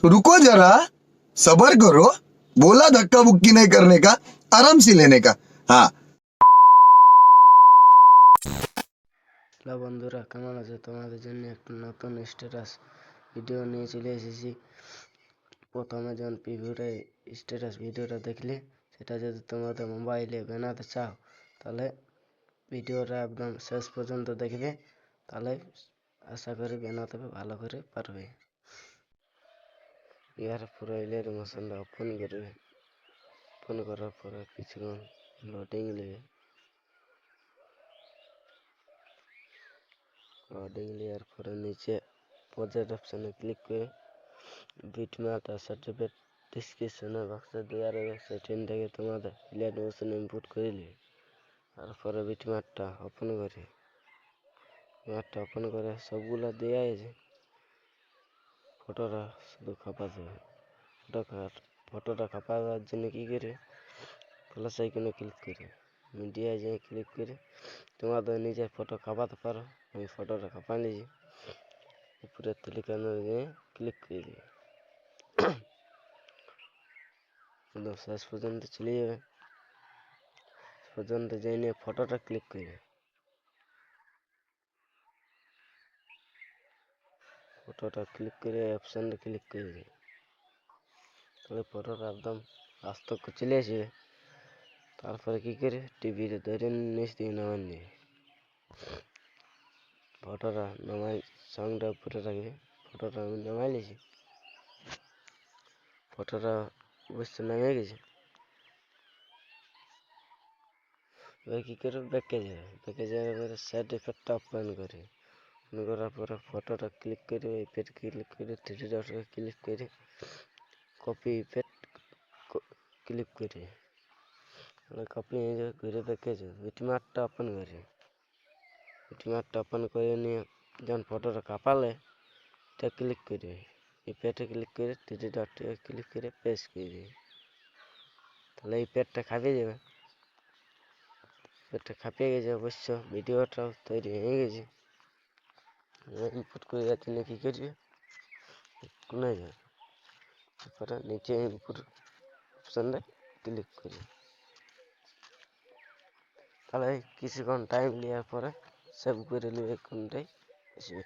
तो रुको जरा सबर करो बोला धक्का बुक्की नहीं करने का आराम से लेने का हाँ হ্যালো বন্ধুরা কেমন আছো তোমাদের জন্য একটা নতুন স্ট্যাটাস ভিডিও নিয়ে চলে এসেছি প্রথমে যখন প্রিভিউটা স্ট্যাটাস ভিডিওটা দেখলে সেটা যদি তোমাদের মোবাইলে বানাতে চাও তাহলে ভিডিওটা একদম শেষ পর্যন্ত দেখবে তাহলে আশা করি বানাতে ভালো করে পারবে ইয়ার প্রোফাইলের মোশনটা ওপেন করবে ওপেন করার পরে কিছুক্ষণ লোডিং নেবে লোডিং নেওয়ার পরে নিচে প্রজেক্ট অপশানে ক্লিক করে বিটম্যাপ আর সার্টিফিকেট ডিসক্রিপশনে বক্সে দেওয়া রয়েছে সেটিং থেকে তোমাদের প্লেট মোশন ইনপুট করে নেবে তারপরে বিটম্যাপটা ওপেন করে। ম্যাপটা ওপেন করে সবগুলো দেওয়া আছে ফটোটা শুধু খাপাতে হবে ফটো ফটোটা খাপাবার জন্য কী করে? প্লাস আইকনে ক্লিক করে। মিডিয়া যেয়ে ক্লিক করে। তোমাদের নিজের ফটো খাপাতে পারো। আমি ফটোটা খাপা নিয়েছি। উপরে তুলিকানো ক্লিক করে দিই। শেষ পর্যন্ত চলে যাবে। শেষ পর্যন্ত যেয়ে নিয়ে ফটোটা ক্লিক করবে ফটোটা ক্লিক করে অপশানটা ক্লিক করে দিই। তাহলে ফটোটা একদম আস্তে করে চলে আসবে তারপরে কী করে? টিভিতে ধরে নিচ দিয়ে নামান দিবে ফটোটা নামাই সঙ্গটা উপরে রাখবে ফটোটা আমি নামাই নিয়েছি। ফটোটা অবশ্যই নামে গেছে। এবার কী করে? ব্যাকে যাবে ব্যাকে যাওয়ার পরে সাইড এফেক্টটা অপেন করে। করার পরে ফটোটা ক্লিক করে ইফেক্ট ক্লিক করে থ্রি ডটে ক্লিক করে কপি ইফেক্ট ক্লিক করে। কপি হয়ে যাবে ঘুরে যাবে বিটমার্কটা ওপেন করে। বিটমার্কটা ওপেন করে নিয়ে যখন ফটোটা কাপালে, এটা ক্লিক করবে এই পেটে ক্লিক করে থ্রি ডটে ক্লিক করে পেস্ট করে। তাহলে এই পেটটা খাপিয়ে যাবে। পেটটা খাপিয়ে গেছে অবশ্য ভিডিওটাও তৈরি হয়ে গেছে। ইনপুট করে যাচ্ছে না কী করবে কোনে যাবে তারপরে নিচে ইনপুট অপশানটা ক্লিক করি তাহলে কিছুক্ষণ টাইম নেওয়ার পরে সেভ করে নেবে কোনটাই আসবে